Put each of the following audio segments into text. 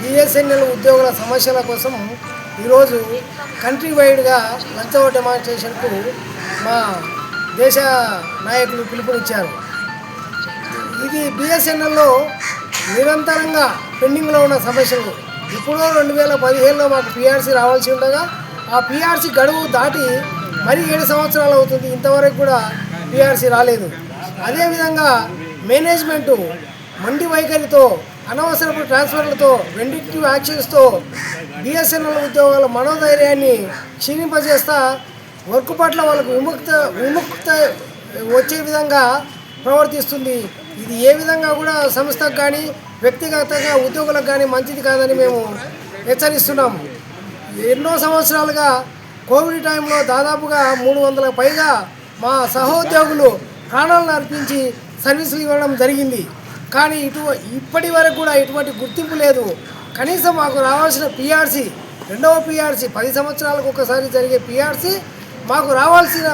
BSNL ఉద్యోగుల సమస్యల కోసం ఈరోజు కంట్రీ వైడ్గా లంచవ డెమాన్స్ట్రేషన్కు మా దేశ నాయకులు పిలుపునిచ్చారు. ఇది బిఎస్ఎన్ఎల్లో నిరంతరంగా పెండింగ్లో ఉన్న సమస్యలు. ఇప్పుడు రెండు వేల పదిహేనులో మాకు పిఆర్సీ రావాల్సి ఉండగా ఆ పిఆర్సీ గడువు దాటి మరి ఏడు సంవత్సరాలు అవుతుంది. ఇంతవరకు కూడా పిఆర్సీ రాలేదు. అదేవిధంగా మేనేజ్మెంటు మండి వైఖరితో అనవసరపు ట్రాన్స్ఫర్లతో వెండిటివ్ యాక్షన్స్తో బిఎస్ఎన్ఎల్ ఉద్యోగాల మనోధైర్యాన్ని క్షీణింపజేస్తా వర్క్ పట్ల వాళ్ళకు విముక్త విముక్త వచ్చే విధంగా ప్రవర్తిస్తుంది. ఇది ఏ విధంగా కూడా సంస్థకు కానీ వ్యక్తిగతంగా ఉద్యోగులకు కానీ మంచిది కాదని మేము హెచ్చరిస్తున్నాం. ఎన్నో సంవత్సరాలుగా కోవిడ్ టైంలో దాదాపుగా మూడు వందల పైగా మా సహోద్యోగులు ప్రాణాలను అర్పించి సర్వీసులు ఇవ్వడం జరిగింది. కానీ ఇటు ఇప్పటి వరకు కూడా ఎటువంటి గుర్తింపు లేదు. కనీసం మాకు రావాల్సిన పిఆర్సీ రెండవ పిఆర్సీ పది సంవత్సరాలకు ఒకసారి జరిగే పిఆర్సీ మాకు రావాల్సిన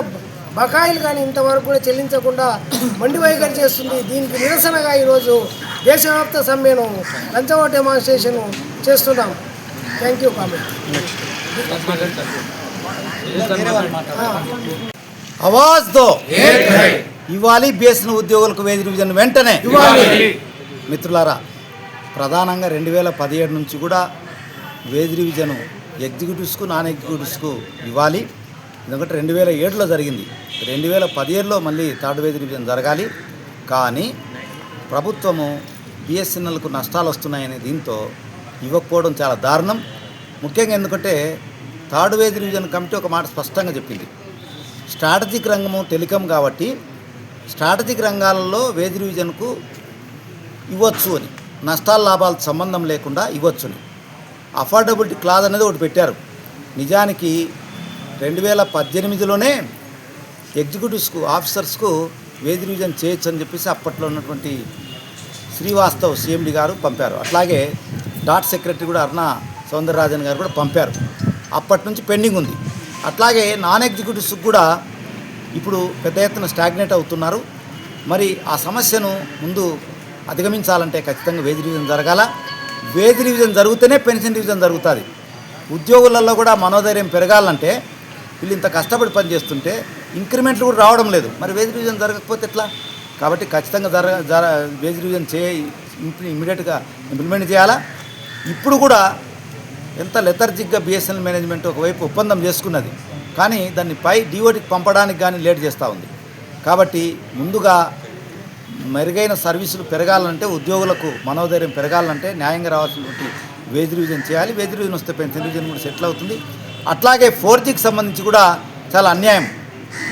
బకాయిలు కానీ ఇంతవరకు కూడా చెల్లించకుండా మండి వైఖరి చేస్తుంది. దీనికి నిరసనగా ఈరోజు దేశవ్యాప్త సమ్మెను లంచవ డెమాన్స్ట్రేషన్ చేస్తున్నాం. థ్యాంక్ యూ కామెంట్ ఆవాజ్తో ఇవ్వాలి బేసిన ఉద్యోగులకు వేది డివిజన్ వెంటనే. మిత్రులారా ప్రధానంగా రెండు వేల పదిహేడు నుంచి కూడా వేది డివిజన్ ఎగ్జిక్యూటివ్స్కు నాన్ ఎగ్జిక్యూటివ్స్కు ఇవ్వాలి. ఎందుకంటే రెండు వేల ఏడులో జరిగింది. రెండు వేల పదిహేడులో మళ్ళీ థర్డ్ వేది డివిజన్ జరగాలి. కానీ ప్రభుత్వము బిఎస్ఎన్ఎల్కు నష్టాలు వస్తున్నాయనే దీంతో ఇవ్వకపోవడం చాలా దారుణం. ముఖ్యంగా ఎందుకంటే థర్డ్ వేది డివిజన్ కమిటీ ఒక మాట స్పష్టంగా చెప్పింది. స్ట్రాటజిక్ రంగము టెలికాం కాబట్టి స్ట్రాటజిక్ రంగాలలో వేది రివిజన్కు ఇవ్వచ్చు అని. నష్టాల లాభాలకు సంబంధం లేకుండా ఇవ్వచ్చుని అఫోర్డబిలిటీ క్లాజ్ అనేది ఒకటి పెట్టారు. నిజానికి రెండు వేల పద్దెనిమిదిలోనే ఎగ్జిక్యూటివ్స్కు ఆఫీసర్స్కు వేది రివిజన్ చేయొచ్చు అని చెప్పేసి అప్పట్లో ఉన్నటువంటి శ్రీవాస్తవ్ సిఎండి గారు పంపారు. అట్లాగే డాట్ సెక్రటరీ కూడా అరుణ సౌందరరాజన్ గారు కూడా పంపారు. అప్పటి నుంచి పెండింగ్ ఉంది. అట్లాగే నాన్ ఎగ్జిక్యూటివ్స్కి కూడా ఇప్పుడు పెద్ద ఎత్తున స్టాగ్నేట్ అవుతున్నారు. మరి ఆ సమస్యను ముందు అధిగమించాలంటే ఖచ్చితంగా వేజ్ డివిజన్ జరగాల. వేజ్ డివిజన్ జరిగితేనే పెన్షన్ డివిజన్ జరుగుతుంది. ఉద్యోగులలో కూడా మనోధైర్యం పెరగాలంటే వీళ్ళు ఇంత కష్టపడి పనిచేస్తుంటే ఇంక్రిమెంట్లు కూడా రావడం లేదు. మరి వేజ్ డివిజన్ జరగకపోతే ఎట్లా? కాబట్టి ఖచ్చితంగా జర జర వేజ్ డివిజన్ చే ఇమీడియట్గా ఇంప్లిమెంట్ చేయాలా? ఇప్పుడు కూడా ఎంత లెథర్జిక్గా బిఎస్ఎన్ఎల్ మేనేజ్మెంట్ ఒకవైపు ఒప్పందం చేసుకున్నది. కానీ దాన్ని పై డిఓటికి పంపడానికి కానీ లేట్ చేస్తూ ఉంది. కాబట్టి ముందుగా మెరుగైన సర్వీసులు పెరగాలంటే ఉద్యోగులకు మనోధైర్యం పెరగాలంటే న్యాయంగా రావాల్సినటువంటి వేజ్ రివిజన్ చేయాలి. వేజ్ రివిజన్ వస్తే పెన్షన్ రివిజన్ కూడా సెటిల్ అవుతుంది. అట్లాగే ఫోర్ జీకి సంబంధించి కూడా చాలా అన్యాయం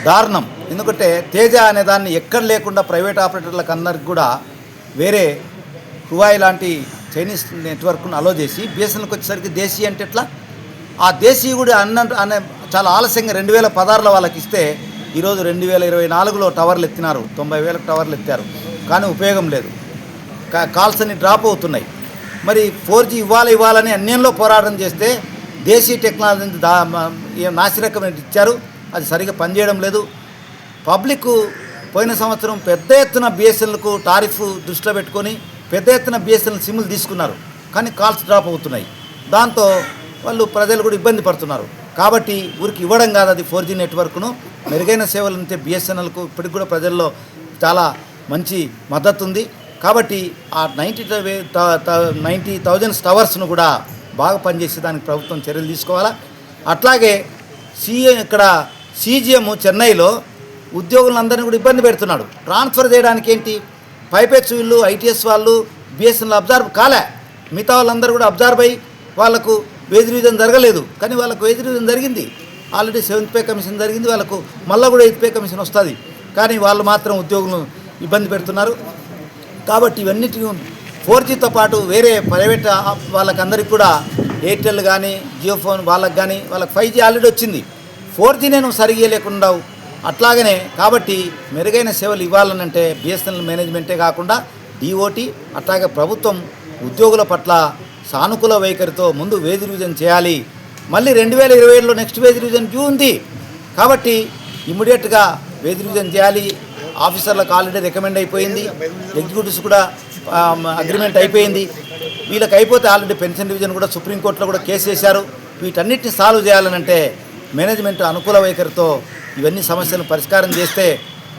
దారుణం. ఎందుకంటే తేజ అనే దాన్ని ఎక్కడ లేకుండా ప్రైవేట్ ఆపరేటర్లకు అందరికి కూడా వేరే హువాయి లాంటి చైనీస్ నెట్వర్క్ను అలో చేసి బిఎస్ఎన్ఎల్కి వచ్చేసరికి దేశీ అంటే ఎట్లా? ఆ దేశీ కూడా అన్న అనే చాలా ఆలస్యంగా రెండు వేల పదహారులో వాళ్ళకి ఇస్తే ఈరోజు రెండు వేల ఇరవై నాలుగులో టవర్లు ఎత్తినారు. తొంభై వేలకు టవర్లు ఎత్తారు. కానీ ఉపయోగం లేదు. కాల్స్ అన్ని డ్రాప్ అవుతున్నాయి. మరి ఫోర్ జీ ఇవ్వాలి ఇవ్వాలని అన్యంలో పోరాటం చేస్తే దేశీ టెక్నాలజీని దా నాసిరకం ఇచ్చారు. అది సరిగ్గా పనిచేయడం లేదు. పబ్లిక్ పోయిన సంవత్సరం పెద్ద ఎత్తున బిఎస్ఎన్ఎల్కు టారిఫ్ దృష్టిలో పెట్టుకొని పెద్ద ఎత్తున బిఎస్ఎన్ఎల్ సిమ్లు తీసుకున్నారు. కానీ కాల్స్ డ్రాప్ అవుతున్నాయి. దాంతో వాళ్ళు ప్రజలు కూడా ఇబ్బంది పడుతున్నారు. కాబట్టి ఊరికి ఇవ్వడం కాదు అది ఫోర్ జీ నెట్వర్క్ను. మెరుగైన సేవలు ఉంటే బిఎస్ఎన్ఎల్కు ఇప్పటికి కూడా ప్రజల్లో చాలా మంచి మద్దతు ఉంది కాబట్టి ఆ నైంటీ నైంటీ థౌజండ్స్ టవర్స్ను కూడా బాగా పనిచేసే దానికి ప్రభుత్వం చర్యలు తీసుకోవాలా? అట్లాగే సీఏ ఇక్కడ సీజీఎం చెన్నైలో ఉద్యోగులందరినీ కూడా ఇబ్బంది పెడుతున్నాడు. ట్రాన్స్ఫర్ చేయడానికి ఏంటి? పైపెచ్ వీళ్ళు ఐటీఎస్ వాళ్ళు బిఎస్ఎన్ఎల్ అబ్జర్వ్ కాలే. మిగతా వాళ్ళందరూ కూడా అబ్జర్వ్ అయ్యి వాళ్ళకు వేజ్ రివిజన్ జరగలేదు. కానీ వాళ్ళకు వేది రివిజన్ జరిగింది. ఆల్రెడీ సెవెంత్ పే కమిషన్ జరిగింది. వాళ్ళకు మళ్ళీ కూడా ఎయిత్ పే కమిషన్ వస్తుంది. కానీ వాళ్ళు మాత్రం ఉద్యోగులను ఇబ్బంది పెడుతున్నారు. కాబట్టి ఇవన్నిటి ఫోర్ జీతో పాటు వేరే ప్రైవేట్ వాళ్ళకందరికీ కూడా ఎయిర్టెల్ కానీ జియో ఫోన్ వాళ్ళకి కానీ వాళ్ళకి ఫైవ్ జీ ఆల్రెడీ వచ్చింది. ఫోర్ జీ నేను సరిగా లేకుండా అట్లాగనే కాబట్టి మెరుగైన సేవలు ఇవ్వాలనంటే బిఎస్ఎన్ఎల్ మేనేజ్మెంటే కాకుండా డిఓటి అట్లాగే ప్రభుత్వం ఉద్యోగుల పట్ల సానుకూల వైఖరితో ముందు వేజ్ రివిజన్ చేయాలి. మళ్ళీ రెండు వేల ఇరవై ఏడులో నెక్స్ట్ వేజ్ రివిజన్ క్యూ ఉంది. కాబట్టి ఇమ్మీడియట్గా వేజ్ రివిజన్ చేయాలి. ఆఫీసర్లకు ఆల్రెడీ రికమెండ్ అయిపోయింది. ఎగ్జిక్యూటివ్స్ కూడా అగ్రిమెంట్ అయిపోయింది. వీళ్ళకి అయిపోతే ఆల్రెడీ పెన్షన్ డివిజన్ కూడా సుప్రీంకోర్టులో కూడా కేసు వేశారు. వీటన్నిటిని సాల్వ్ చేయాలనంటే మేనేజ్మెంట్ అనుకూల వైఖరితో ఇవన్నీ సమస్యలను పరిష్కారం చేస్తే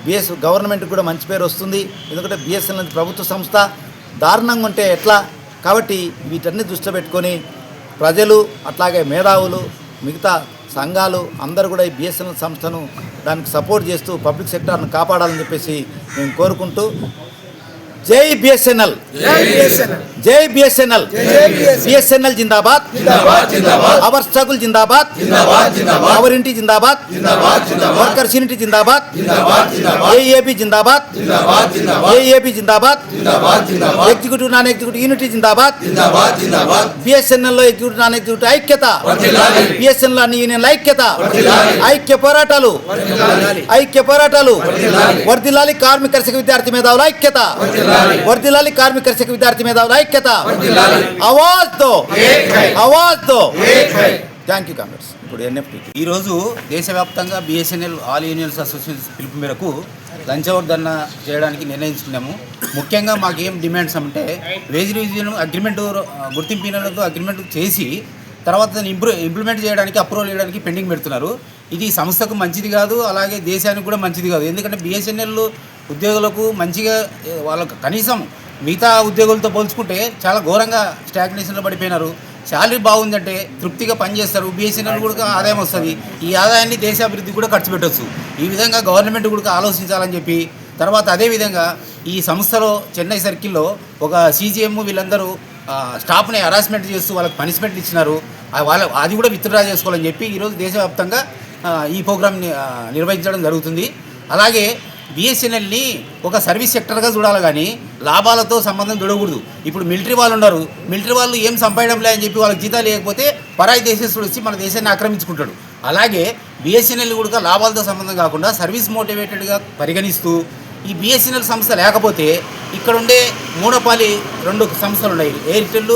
బిఎస్ గవర్నమెంట్ కూడా మంచి పేరు వస్తుంది. ఎందుకంటే బిఎస్ఎన్ఎల్ ప్రభుత్వ సంస్థ. దారుణంగా ఉంటే ఎట్లా? కాబట్టి వీటన్ని దృష్టిలో పెట్టుకొని ప్రజలు అట్లాగే మేధావులు మిగతా సంఘాలు అందరూ కూడా ఈ బిఎస్ఎన్ఎల్ సంస్థను దానికి సపోర్ట్ చేస్తూ పబ్లిక్ సెక్టార్ను కాపాడాలని చెప్పేసి మేము కోరుకుంటూ జై బిఎస్ఎన్ఎల్. జై బిఎస్ఎన్ఎల్. బిఎస్ఎన్ఎల్. జిందాబాద్. అవర్ స్ట్రగుల్ జిందాబాద్. అవర్ ఇంటి జిందాబాద్. వర్కర్స్ యూనిటీ జిందాబాద్. ఏఏబి జిందాబాద్. ఏఏబి జిందాబాద్. ఎగ్జిక్యూటివ్ నాన్ ఎగ్జిక్యూటివ్ యూనిటీ జిందాబాద్. బిఎస్ఎన్ఎల్లో ఎగ్జిక్యూటివ్ నాన్ ఎగ్జిక్యూటివ్ ఐక్యత బిఎస్ఎన్ఎల్ అన్ని యూనియన్ల ఐక్యత. ఐక్య పోరాటాలు. ఐక్య పోరాటాలు. వర్దిలాలి కార్మిక విద్యార్థి మేధావుల ఐక్యత. వర్దిలాలి కార్మిక కర్షక విద్యార్థి మేధావుల ఐక్యత. ఆవాజ్తో ఆవాజ్తో థ్యాంక్ యూ కాంగ్రెస్ ఇప్పుడు ఎన్ఎఫ్టీ ఈరోజు దేశవ్యాప్తంగా బిఎస్ఎన్ఎల్ ఆల్ యూనియన్స్ అసోసియేషన్ పిలుపు మేరకు లంచవర్ధన చేయడానికి నిర్ణయించుకున్నాము. ముఖ్యంగా మాకు ఏం డిమాండ్స్ అంటే వేజ్ రివిజన్ అగ్రిమెంట్ గుర్తింపు అగ్రిమెంట్ చేసి తర్వాత దాన్ని ఇంప్రూ ఇంప్లిమెంట్ చేయడానికి అప్రూవల్ చేయడానికి పెండింగ్ పెడుతున్నారు. ఇది సంస్థకు మంచిది కాదు అలాగే దేశానికి కూడా మంచిది కాదు. ఎందుకంటే బిఎస్ఎన్ఎల్ ఉద్యోగులకు మంచిగా వాళ్ళకు కనీసం మిగతా ఉద్యోగులతో పోల్చుకుంటే చాలా ఘోరంగా స్టాగ్నేషన్లో పడిపోయినారు. శాలరీ బాగుందంటే తృప్తిగా పనిచేస్తారు. బిఎస్ఎన్ఎల్ కూడా ఆదాయం వస్తుంది. ఈ ఆదాయాన్ని దేశాభివృద్ధి కూడా ఖర్చు పెట్టొచ్చు. ఈ విధంగా గవర్నమెంట్ కూడా ఆలోచించాలని చెప్పి తర్వాత అదేవిధంగా ఈ సంస్థలో చెన్నై సర్కిల్లో ఒక సీజీఎం వీళ్ళందరూ స్టాఫ్ని హరాస్మెంట్ చేస్తూ వాళ్ళకి పనిష్మెంట్లు ఇచ్చినారు. వాళ్ళ అది కూడా విత్డ్రా చేసుకోవాలని చెప్పి ఈరోజు దేశవ్యాప్తంగా ఈ ప్రోగ్రామ్ని నిర్వహించడం జరుగుతుంది. అలాగే బిఎస్ఎన్ఎల్ని ఒక సర్వీస్ సెక్టర్గా చూడాలి కానీ లాభాలతో సంబంధం చూడకూడదు. ఇప్పుడు మిలిటరీ వాళ్ళు ఉన్నారు. మిలిటరీ వాళ్ళు ఏం సంపాదడం లే అని చెప్పి వాళ్ళకి జీతాలు లేకపోతే పరాయి దేశస్తుడు వచ్చి మన దేశాన్ని ఆక్రమించుకుంటాడు. అలాగే బిఎస్ఎన్ఎల్ కూడా లాభాలతో సంబంధం కాకుండా సర్వీస్ మోటివేటెడ్గా పరిగణిస్తూ ఈ బిఎస్ఎన్ఎల్ సంస్థ లేకపోతే ఇక్కడ ఉండే మూడోపాలి రెండు సంస్థలు ఉన్నాయి. Airtel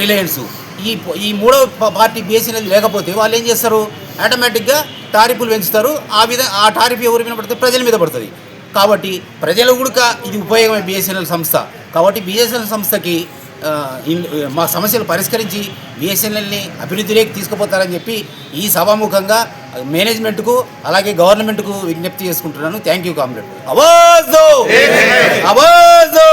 Reliance. ఈ ఈ మూడో పార్టీ బిఎస్ఎన్ఎల్ లేకపోతే వాళ్ళు ఏం చేస్తారు? ఆటోమేటిక్గా టారిఫ్లు పెంచుతారు. ఆ విధ ఆ టారిఫ్ ఎవరి మీద పడుతుంది ప్రజల మీద పడుతుంది. కాబట్టి ప్రజలు కూడా ఇది ఉపయోగమే బిఎస్ఎన్ఎల్ సంస్థ. కాబట్టి బిఎస్ఎన్ఎల్ సంస్థకి మా సమస్యలు పరిష్కరించి బిఎస్ఎన్ఎల్ని అభివృద్ధిలోకి తీసుకుపోతారని చెప్పి ఈ సభాముఖంగా మేనేజ్మెంట్కు అలాగే గవర్నమెంట్కు విజ్ఞప్తి చేసుకుంటున్నాను. Thank you comrade. అవాజు! అవాజు!